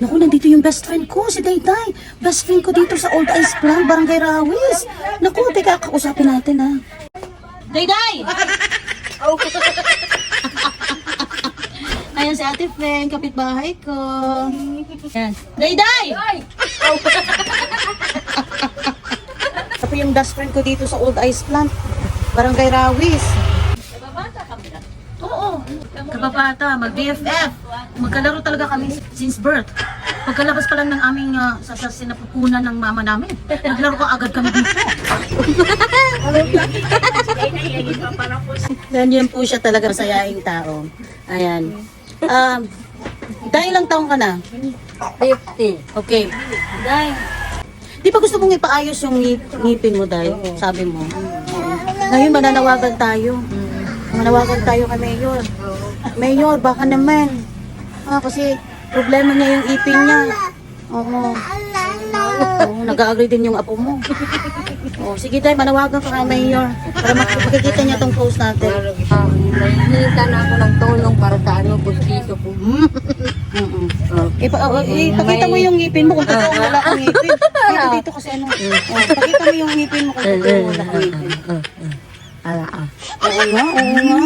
Naku, nandito yung best friend ko, si Dayday. Best friend ko dito sa Old Ice Plant, Barangay Rawis. Naku, teka, kausapin natin ha. Dayday! Ayan si Ate Feng, kapitbahay ko. Ayan. Dayday! Ito po yung best friend ko dito sa Old Ice Plant, Barangay Rawis. Oo, kababata, mag-BFF. Magkalaro talaga kami since birth. Pagkalabas pa lang ng aming uh, sa, sa sinapupunan ng mama namin, naglaro ka agad kami dito. Ganyan po siya talaga masayaing tao. Ayan. Um, dahil lang taong ka na? 50. Okay. Day. Di ba gusto mong ipaayos yung ngip- ngipin mo, Day? Sabi mo. Ngayon, mananawagan tayo. Manawagan tayo kay Mayor. Mayor, baka naman. Ah, kasi problema niya yung ipin niya. Oo. Oo, nag-agree din yung apo mo. Oh, sige Day, manawagan ka kay Mayor. Para mak- makikita niya tong post natin. Ah, Nahinta na ako ng tulong para sa ano, bustiso ko. Mm-mm. Ipa, oh, ipakita mo yung ngipin mo kung totoo wala kang ngipin. Dito, dito kasi ano. Oh, pakita mo yung ngipin mo kung totoo wala kang ngipin. Ala, ah. Oo nga, oo nga.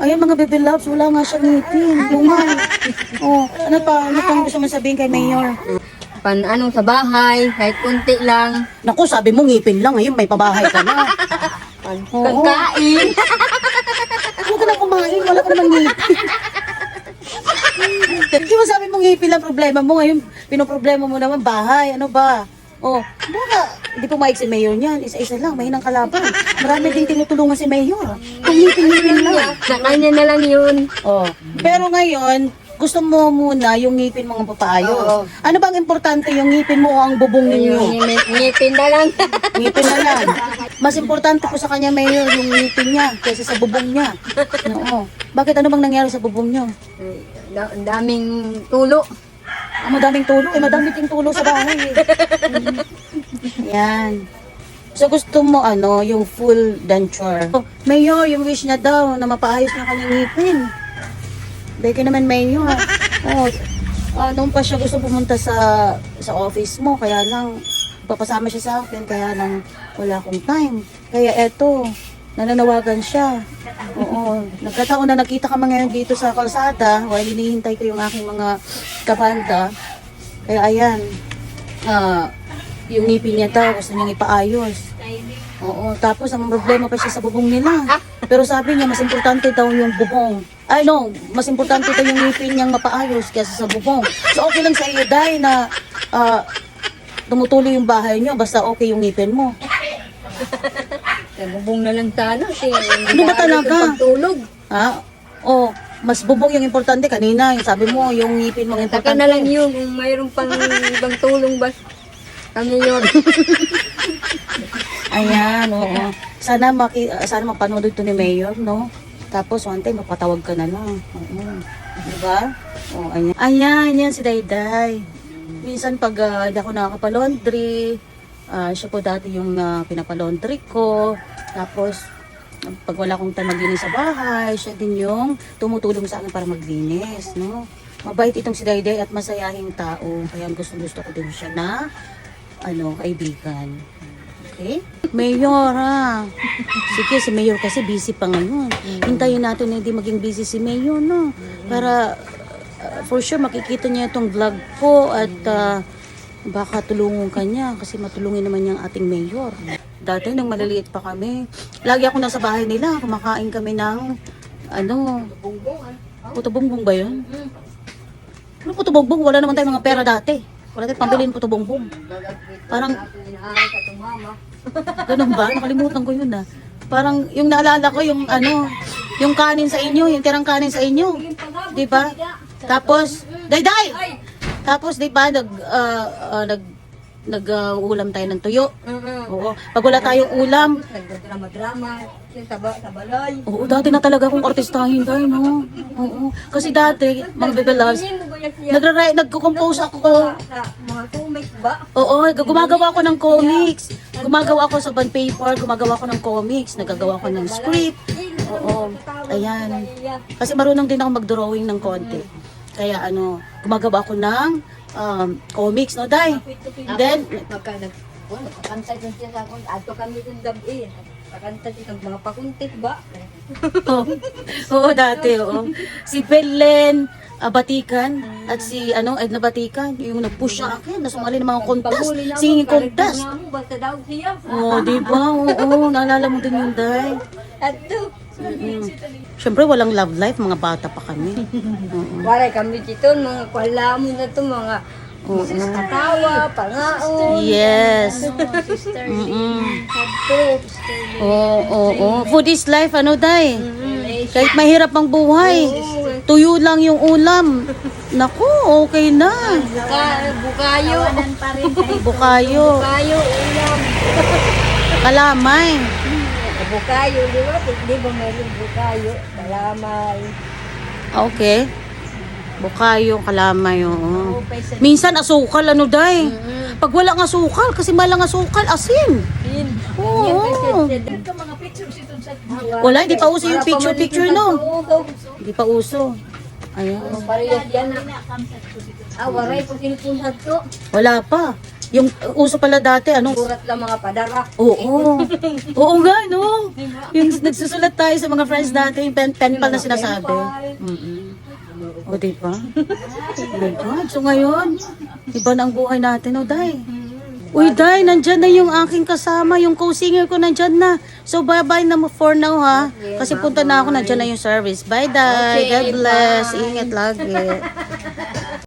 Ayun mga baby loves, wala nga siyang ngipin. Lumay. Oh, ano pa, ano pang gusto mo sabihin kay Mayor? Pan ano sa bahay, kahit kunti lang. Naku, sabi mo ngipin lang, ngayon may pabahay ka na. Oo. kakain. Huwag ka na kumain, wala ka namang ngipin. Di ba sabi mo ngipin lang problema mo, ngayon pinoproblema mo naman bahay, ano ba? Oh, baka hindi pumayag si Mayor niyan, isa-isa lang, mahinang kalaban. Marami din tinutulungan si Mayor. Kung ngipin-ngipin lang. Sa kanya na lang yun. Oh. Pero ngayon, gusto mo muna yung ngipin mo ang papaayos. Oo. Ano bang importante yung ngipin mo o ang bubong ninyo? Yung ngipin- ngipin na lang. Ngipin na lang. Mas importante po sa kanya, Mayor, yung ngipin niya kaysa sa bubong niya. Oo. Bakit ano bang nangyari sa bubong niyo? Da- daming tulo. Ang madaming tulo. Eh, madami ting tulo sa bahay. Eh. Yan. So gusto mo ano, yung full denture. Oh, Mayor, yung wish niya daw na mapaayos ng kanyang ngipin. Beke naman Mayor. Oh, ah, nung pa siya gusto pumunta sa sa office mo, kaya lang papasama siya sa akin, kaya lang wala akong time. Kaya eto, nananawagan siya. Oo, nagkataon na nakita ka ngayon dito sa kalsada while hinihintay ko yung aking mga kabanda. Kaya ayan, ah, yung ngipin niya daw, gusto niyang ipaayos. Oo, tapos ang problema pa siya sa bubong nila. Pero sabi niya, mas importante daw yung bubong. Ay no, mas importante daw yung ngipin niyang mapaayos kaysa sa bubong. So okay lang sa iyo, Day, na ah, tumutuloy yung bahay niyo, basta okay yung ngipin mo. Bubong na lang sana. Kasi Ano ba talaga? Pagtulog. Ha? O, mas bubong yung importante kanina. Yung sabi mo, yung ngipin mo importante. na lang yun kung mayroon pang ibang tulong ba kami yun. Ayan, oo. Sana maki sana mapanood ito ni Mayor, no? Tapos one time mapatawag ka na lang. Oo. Di ba? Oh, ayan. Ayan, yan si Dayday. Minsan pag ah, hindi ako nakakapalondry, ah, siya po dati yung uh, pinapalondry ko. Tapos pag wala akong time maglinis sa bahay, siya din yung tumutulong sa akin para maglinis, no? Mabait itong si Dayday at masayahing tao. Kaya gusto gusto ko din siya na ano, kaibigan. Okay? Mayor, ha? Sige, si Mayor kasi busy pa ngayon. Hintayin natin na hindi maging busy si Mayor, no? Para, uh, for sure, makikita niya itong vlog ko at uh, baka tulungan ka niya kasi matulungin naman niyang ating Mayor. Dati, nang maliliit pa kami, lagi ako nasa bahay nila, kumakain kami ng, ano, puto bongbong ba yun? Ano puto bongbong? Wala naman tayong mga pera dati. Wala tayong pambilin puto bongbong. Parang Ganun ba? Nakalimutan ko yun ah. Parang yung naalala ko yung ano, yung kanin sa inyo, yung tirang kanin sa inyo. 'Di ba? Tapos, dayday. Tapos 'di ba nag ah, ah, nag nag ah, ulam tayo ng tuyo. Oo. Pag wala tayong ulam, Nagdrama-drama. Yung sa, ba- sa balay. oo, dati na talaga akong artistahin tayo, no? Oo. Kasi dati, mga bebe loves, Hindi mo ba yan siya nagra nagko-compose ako sa mga comics ba? Oo, gumagawa ako ng comics. Gumagawa ako sa bond paper, gumagawa ako ng comics, nagagawa ako ng script. Oo, ayan. Kasi marunong din ako mag-drawing ng konti. Kaya ano, gumagawa ako ng um, comics, no, Day? Then, Magka nag... Oh, nakakantay din siya sa akong ato kami yung gabi. Nakakantay din mga pakuntit ba? Oo, oo, dati, oo. Si Belen ah, Batikan at si ano Edna Batikan, yung nag-push sa akin, na sumali ng mga contest, singing contest. siya. Oo, di ba? Oo, naalala mo din yung day. Ato. Mm. Siyempre, walang love life, mga bata pa kami. Oo. Waray kami dito, mga kwala mo na to, mga Oo. katawa, pangaon. Yes. Sister Mm-mm. Ato. Oo, oo, oo. Food is life, ano, day? Kahit mahirap ang buhay, tuyo lang yung ulam. Naku, okay na. Buka, bukayo. Bukayo, Bukayo, ulam. kalamay. Bukayo, di ba? Di ba meron bukayo? Kalamay. Okay. Bukayo, kalamay, oo. Minsan asukal, ano, day? Pag walang asukal, kasi malang asukal, asin. Oo. Wala, hindi pa uso yung picture-picture, no? Hindi pa uso. Ayan. Parehas yan. Ah, waray po sinupunhat to. Wala pa. Yung uso pala dati, anong Surat lang mga padara. Oo. Oo nga, no? Yung nagsusulat tayo sa mga friends dati, yung pen, pen pal na sinasabi. Mm-mm. O, di ba? Oh. So ngayon, iba na ang buhay natin, o, Day. Uy, Day, nandyan na yung aking kasama, yung co-singer ko nandyan na. So, bye-bye na mo for now, ha? Kasi punta na ako, nandyan na yung service. Bye, Day. God bless. Ingat lagi.